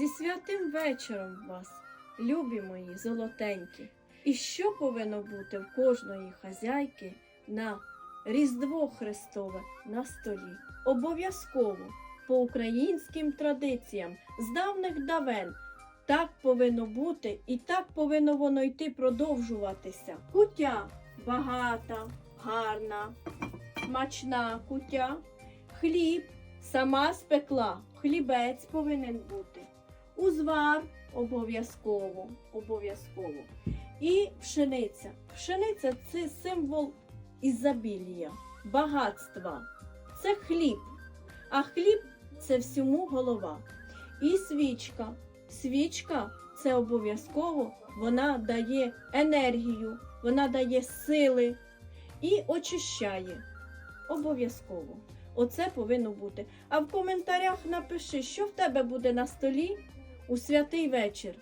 Зі святим вечором вас, любі мої золотенькі. І що повинно бути в кожної хазяйки на Різдво Христове на столі? Обов'язково по українським традиціям з давних давен. Так повинно бути і так повинно воно йти продовжуватися. Кутя багата, гарна, смачна кутя, хліб сама спекла, хлібець повинен бути, узвар обов'язково, обов'язково. І пшениця. Пшениця це символ ізобілія, багатства. Це хліб. А хліб це всьому голова. І свічка. Свічка це обов'язково, вона дає енергію, вона дає сили і очищає. Обов'язково. Оце повинно бути. А в коментарях напиши, що в тебе буде на столі у святий вечір.